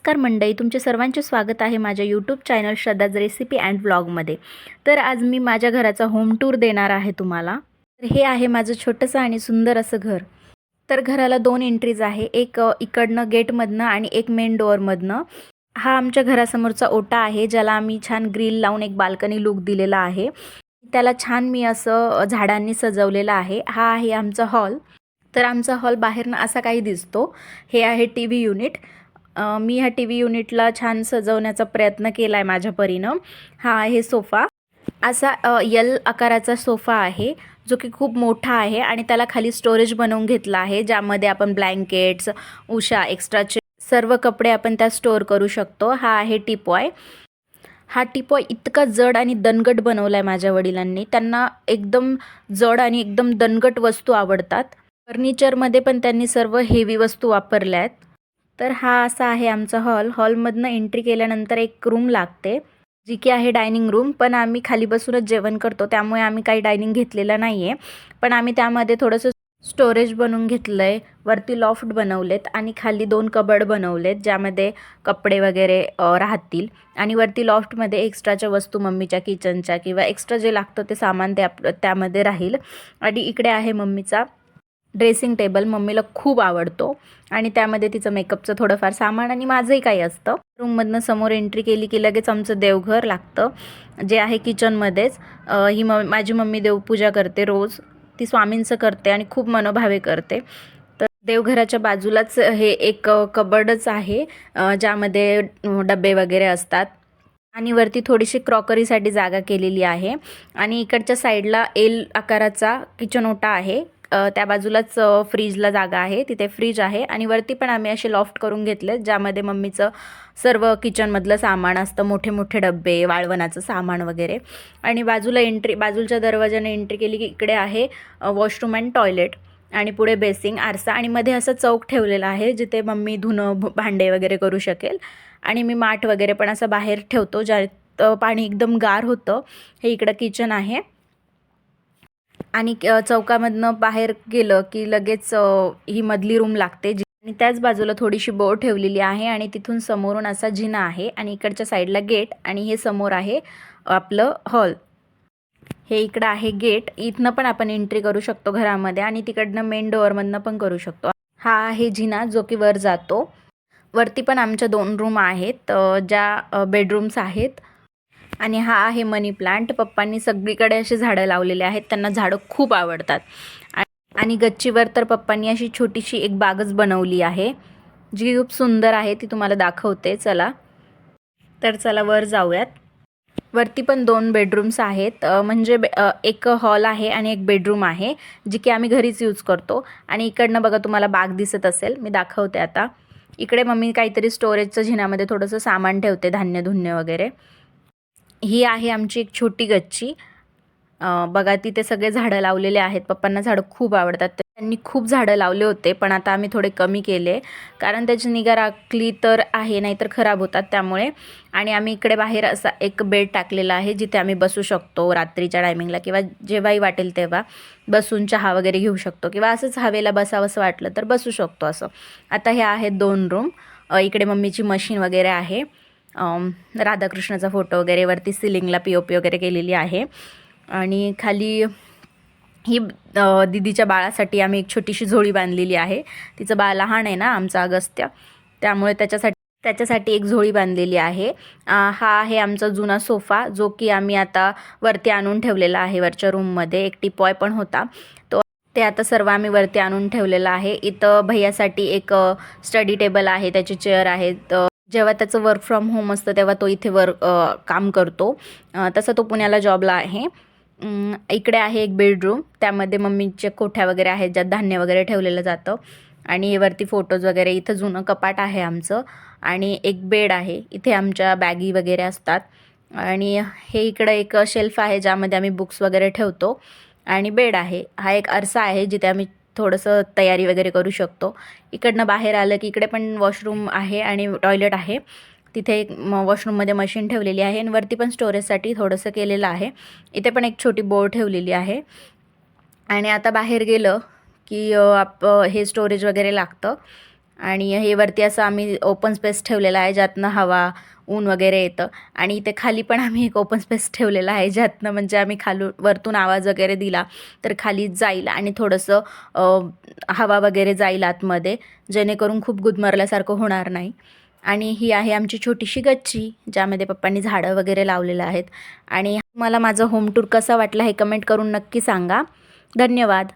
नमस्कार मंडई तुमचे सर्वांचे स्वागत आहे माझ्या YouTube channel Shraddha's recipe and व्लॉगमध्ये तर आज मी माझ्या घराचा होम टूर देणार आहे तुम्हाला. तर हे आहे माझं छोटंसं आणि सुंदर असं घर. तर घराला दोन एंट्रीज आहे. एक इकडनं गेटमधनं आणि एक मेन डोअरमधनं हा आमच्या घरासमोरचा ओटा आहे ज्याला आम्ही छान ग्रिल लावून एक बाल्कनी लुक दिलेला आहे. त्याला छान मी असं झाडांनी सजवलेलं आहे. हा आहे आमचा हॉल तर आमचा हॉल बाहेरनं असा काही दिसतो. हे आहे टी व्ही युनिट मी ह्या टी व्ही युनिटला छान सजवण्याचा प्रयत्न केला आहे माझ्या परीनं. हा आहे सोफा. असा यल आकाराचा सोफा आहे जो की खूप मोठा आहे आणि त्याला खाली स्टोरेज बनवून घेतला आहे ज्यामध्ये आपण ब्लँकेट्स उषा एक्स्ट्राचे सर्व कपडे आपण त्यात स्टोअर करू शकतो. हा आहे टिपॉय. हा टिपॉय इतका जड आणि दणगट बनवला आहे माझ्या वडिलांनी. त्यांना एकदम जड आणि एकदम दणगट वस्तू आवडतात. फर्निचरमध्ये पण त्यांनी सर्व हेवी वस्तू वापरल्या आहेत तर हा असा आहे आमचा हॉल. हॉलमधनं एंट्री केल्यानंतर एक रूम लागते जी की आहे डायनिंग रूम पण आम्ही खाली बसूनच जेवण करतो त्यामुळे आम्ही काही डायनिंग घेतलेलं नाही आहे पण आम्ही त्यामध्ये थोडंसं स्टोरेज बनवून घेतलं आहे वरती लॉफ्ट बनवलेत आणि खाली दोन कबड बनवलेत ज्यामध्ये कपडे वगैरे राहतील. आणि वरती लॉफ्टमध्ये एक्स्ट्राच्या वस्तू मम्मीच्या किचनच्या किंवा एक्स्ट्रा जे लागतं ते सामान ते त्यामध्ये राहील. आणि इकडे आहे मम्मीचा ड्रेसिंग टेबल मम्मीला खूप आवडतो. आणि त्यामध्ये तिचं मेकअपचं थोडंफार सामान आणि माझंही काही असतं. रूममधनं समोर एंट्री केली की लगेच आमचं देवघर लागतं. जे आहे किचनमध्येच. ही म माझी मम्मी देवपूजा करते रोज. ती स्वामींचं करते आणि खूप मनोभावे करते. तर देवघराच्या बाजूलाच हे एक कबडच आहे. ज्यामध्ये डबे वगैरे असतात. आणि वरती थोडीशी क्रॉकरीसाठी जागा केलेली आहे. आणि इकडच्या साईडला एल आकाराचा किचन ओटा आहे. त्या बाजूलाच फ्रीजला जागा आहे. तिथे फ्रीज आहे आणि वरती पण आम्ही असे लॉफ्ट करून घेतले ज्यामध्ये मम्मीचं सर्व किचनमधलं सामान असतं मोठे मोठे डबे वाळवणाचं सामान वगैरे. आणि बाजूला एंट्री बाजूच्या दरवाजाने एंट्री केली की इकडे आहे वॉशरूम अँड टॉयलेट आणि पुढे बेसिंग आरसा आणि मध्ये असं चौक ठेवलेला आहे जिथे मम्मी धुणं भांडे वगैरे करू शकेल. आणि मी माठ वगैरे पण असं बाहेर ठेवतो ज्यात पाणी एकदम गार होतं. हे इकडं किचन आहे. आणि चौकामधनं बाहेर गेलं की लगेच ही मधली रूम लागते आणि त्याच बाजूला थोडीशी बोर ठेवलेली आहे आणि तिथून समोरून असा जिना आहे आणि इकडच्या साईडला गेट आणि हे समोर आहे आपलं हॉल. हे इकडं आहे गेट. इथनं पण आपण एंट्री करू शकतो घरामध्ये आणि तिकडनं मेन डोअरमधनं पण करू शकतो. हा आहे जिना जो की वर जातो. वरती पण आमच्या दोन रूम आहेत ज्या बेडरूम्स आहेत. आणि हा आहे मनी प्लांट. पप्पांनी सगळीकडे असे झाडं लावलेले आहेत. त्यांना झाडं खूप आवडतात. आणि गच्चीवर तर पप्पांनी अशी छोटीशी एक बागच बनवली आहे. जी खूप सुंदर आहे ती तुम्हाला दाखवते. चला. तर चला वर जाऊयात. वरती पण दोन बेडरूम्स आहेत. म्हणजे बे- एक हॉल आहे आणि एक बेडरूम आहे जी की आम्ही घरीच यूज करतो. आणि इकडनं बघा तुम्हाला बाग दिसत असेल. मी दाखवते आता. इकडे मम्मी काहीतरी स्टोरेजचं झिनामध्ये थोडंसं सामान ठेवते धान्य धुन्य वगैरे. ही आहे आमची एक छोटी गच्ची. बघा तिथे सगळे झाडं लावलेले आहेत. पप्पांना झाडं खूप आवडतात. त्यांनी खूप झाडं लावले होते पण आता आम्ही थोडे कमी केले. कारण त्याची निगा राखली तर आहे नाहीतर खराब होतात त्यामुळे. आणि आम्ही इकडे बाहेर असा एक बेड टाकलेला आहे जिथे आम्ही बसू शकतो रात्रीच्या टायमिंगला किंवा जेव्हाही वाटेल तेव्हा बसून चहा वगैरे घेऊ शकतो. किंवा असंच हवेला बसावंसं वाटलं तर बसू शकतो असं. आता हे आहेत दोन रूम. इकडे मम्मीची मशीन वगैरे आहे. राधाकृष्णाचा फोटो वगैरे वरती सिलिंगला पी ओ पी वगैरे केलेली आहे. आणि खाली ही दिदीच्या दीदीच्या बाळासाठी आम्ही एक छोटीशी झोळी बांधलेली आहे. तिचं बाळ लहान आहे ना आमचा अगस्त्य. त्यामुळे त्याच्यासाठी त्याच्यासाठी एक झोळी बांधलेली आहे. हा आहे आमचा जुना सोफा जो की आम्ही आता वरती आणून ठेवलेला आहे वरच्या रूममध्ये. एक टिपॉय पण होता. तो ते आता सर्व आम्ही वरती आणून ठेवलेलं आहे. इथं भैयासाठी एक स्टडी टेबल आहे त्याची चेअर आहे. जेव्हा त्याचं वर्क फ्रॉम होम असतं तेव्हा तो इथे वर्क काम करतो. तसं तो पुण्याला जॉबला आहे. इकडे आहे एक बेडरूम त्यामध्ये मम्मीच्या कोठ्या वगैरे आहेत ज्यात धान्य वगैरे ठेवलेलं जातं. आणि वरती फोटोज वगैरे इथं जुनं कपाट आहे आमचं. आणि एक बेड आहे. इथे आमच्या बॅगी वगैरे असतात. आणि हे इकडं एक शेल्फ आहे ज्यामध्ये आम्ही बुक्स वगैरे ठेवतो. आणि बेड आहे. हा एक आरसा आहे जिथे आम्ही थोडंसं तयारी वगैरे करू शकतो. इकडनं बाहेर आलं की इकडे पण वॉशरूम आहे आणि टॉयलेट आहे. तिथे एक म वॉशरूममध्ये मशीन ठेवलेली आहे आणि वरती पण स्टोरेजसाठी थोडंसं केलेलं आहे. इथे पण एक छोटी बोर्ड ठेवलेली आहे. आणि आता बाहेर गेलं की आप हे स्टोरेज वगैरे लागतं. आणि हे वरती असं आम्ही ओपन स्पेस ठेवलेला आहे ज्यातनं हवा ऊन वगैरे येतं. आणि इथे खाली पण आम्ही एक ओपन स्पेस ठेवलेला आहे ज्यातनं म्हणजे आम्ही खालून वरतून आवाज वगैरे दिला तर खाली जाईल आणि थोडंसं हवा वगैरे जाईल आतमध्ये जेणेकरून खूप गुदमरल्यासारखं होणार नाही. आणि ही आहे आमची छोटीशी गच्ची ज्यामध्ये पप्पांनी झाडं वगैरे लावलेलं आहेत. आणि मला माझं होम टूर कसा वाटला हे कमेंट करून नक्की सांगा. धन्यवाद.